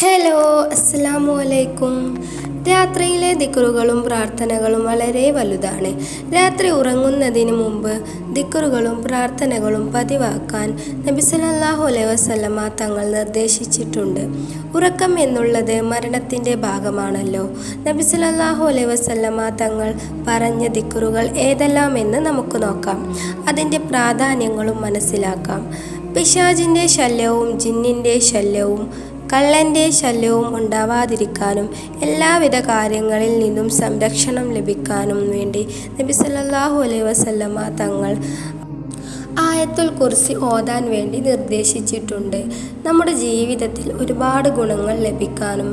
Hello അസ്സാം വലൈക്കും രാത്രിയിലെ ദിക്കറുകളും പ്രാർത്ഥനകളും വളരെ വലുതാണ്. രാത്രി ഉറങ്ങുന്നതിന് മുമ്പ് ദിക്കറുകളും പ്രാർത്ഥനകളും പതിവാക്കാൻ നബി സല്ലല്ലാഹു അലൈഹി വസല്ലമ തങ്ങൾ നിർദ്ദേശിച്ചിട്ടുണ്ട്. ഉറക്കം എന്നുള്ളത് മരണത്തിന്റെ ഭാഗമാണല്ലോ. നബി സല്ലല്ലാഹു അലൈഹി വസല്ലമ തങ്ങൾ പറഞ്ഞ ദിക്കറുകൾ ഏതെല്ലാമെന്ന് നമുക്ക് നോക്കാം. അതിന്റെ പ്രാധാന്യങ്ങളും മനസ്സിലാക്കാം. പിശാജിന്റെ ശല്യവും ജിന്നിന്റെ ശല്യവും കള്ളന്റെ ശല്യവും ഉണ്ടാവാതിരിക്കാനും എല്ലാവിധ കാര്യങ്ങളിൽ നിന്നും സംരക്ഷണം ലഭിക്കാനും വേണ്ടി നബി സല്ലാഹു അലൈഹി വസല്ലമ തങ്ങൾ ആയത്തുൽ കുറിച്ച് ഓതാൻ വേണ്ടി നിർദ്ദേശിച്ചിട്ടുണ്ട്. നമ്മുടെ ജീവിതത്തിൽ ഒരുപാട് ഗുണങ്ങൾ ലഭിക്കാനും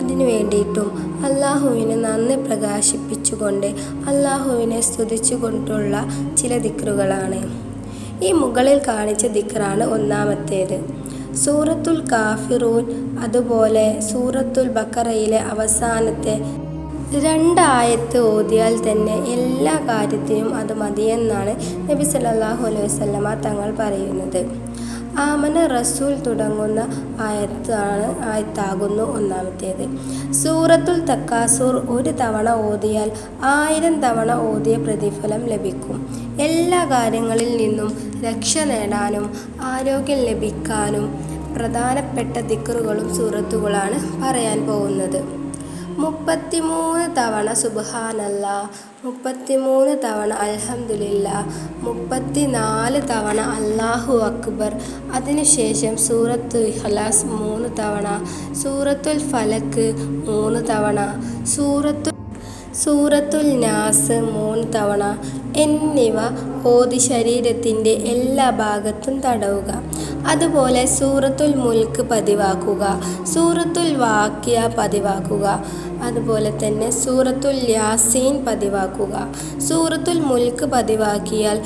അതിനു വേണ്ടിയിട്ടും അള്ളാഹുവിനെ നന്ദി പ്രകാശിപ്പിച്ചുകൊണ്ട് അള്ളാഹുവിനെ സ്തുതിച്ചുകൊണ്ടുള്ള ചില ദിക്റുകളാണ്. ഈ മുകളിൽ കാണിച്ച ദിക്റാണ് ഒന്നാമത്തേത്. സൂറത്തുൽ കാഫിറൂൻ അതുപോലെ സൂറത്തുൽ ബക്കറയിലെ അവസാനത്തെ രണ്ടായത്ത് ഓതിയാൽ തന്നെ എല്ലാ കാര്യത്തിനും അത് മതിയെന്നാണ് നബി സല്ലല്ലാഹു അലൈഹി വസല്ലമ തങ്ങൾ പറയുന്നത്. ആമന റസൂൽ തുടങ്ങുന്ന ആയത്താണ് ആയത്താകുന്നു ഒന്നാമത്തേത്. സൂറത്തുൽ തക്കാസൂർ ഒരു തവണ ഓതിയാൽ ആയിരം തവണ ഓതിയ പ്രതിഫലം ലഭിക്കും. എല്ലാ കാര്യങ്ങളിൽ നിന്നും രക്ഷ നേടാനും ആരോഗ്യം ലഭിക്കാനും പ്രധാനപ്പെട്ട ദിക്കറുകളും സൂറത്തുകളാണ് പറയാൻ പോകുന്നത്. മുപ്പത്തിമൂന്ന് തവണ സുബ്ഹാനല്ല മുപ്പത്തിമൂന്ന് തവണ അൽഹംദുലില്ല മുപ്പത്തിനാല് തവണ അല്ലാഹു അക്ബർ. അതിനുശേഷം സൂറത്തു ഇഖ്ലാസ് മൂന്ന് തവണ സൂറത്തുൽ ഫലക്ക് മൂന്ന് തവണ സൂറത്തു സൂറത്തുൽ നാസ് മൂന്ന് തവണ. എന്നിവ ഓതി ശരീരത്തിന്റെ എല്ലാ ഭാഗത്തും തടവുക. അതുപോലെ സൂറത്തുൽ മുൽക്ക് പതിവാക്കുക സൂറത്തുൽ വാക്യ പതിവാക്കുക അതുപോലെ തന്നെ സൂറത്തുൽ യാസീൻ പതിവാക്കുക. സൂറത്തുൽ മുൽക്ക് പതിവാക്കിയാൽ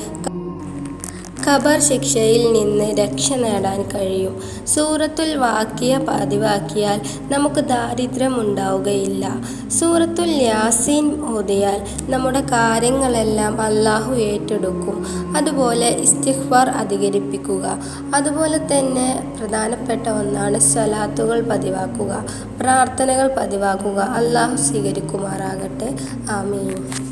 ഖബർ ശിക്ഷയിൽ നിന്ന് രക്ഷ നേടാൻ കഴിയും. സൂറത്തുൽ വാക്കിയ പതിവാക്കിയാൽ നമുക്ക് ദാരിദ്ര്യം ഉണ്ടാവുകയില്ല. സൂറത്തുൽ യാസീൻ ഓതിയാൽ നമ്മുടെ കാര്യങ്ങളെല്ലാം അള്ളാഹു ഏറ്റെടുക്കും. അതുപോലെ ഇസ്തിഖ്ബാർ അധികരിപ്പിക്കുക. അതുപോലെ തന്നെ പ്രധാനപ്പെട്ട ഒന്നാണ് സ്വലാത്തുകൾ പതിവാക്കുക. പ്രാർത്ഥനകൾ പതിവാക്കുക. അള്ളാഹു സ്വീകരിക്കുമാറാകട്ടെ. ആമീൻ.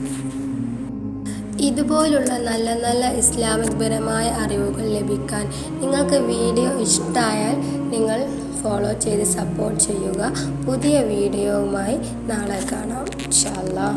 ഇതുപോലുള്ള നല്ല നല്ല ഇസ്ലാമികപരമായ അറിവുകൾ ലഭിക്കാൻ നിങ്ങൾക്ക് വീഡിയോ ഇഷ്ടമായാൽ നിങ്ങൾ ഫോളോ ചെയ്ത് സപ്പോർട്ട് ചെയ്യുക. പുതിയ വീഡിയോവുമായി നാളെ കാണാം. ഇൻഷാ അല്ലാ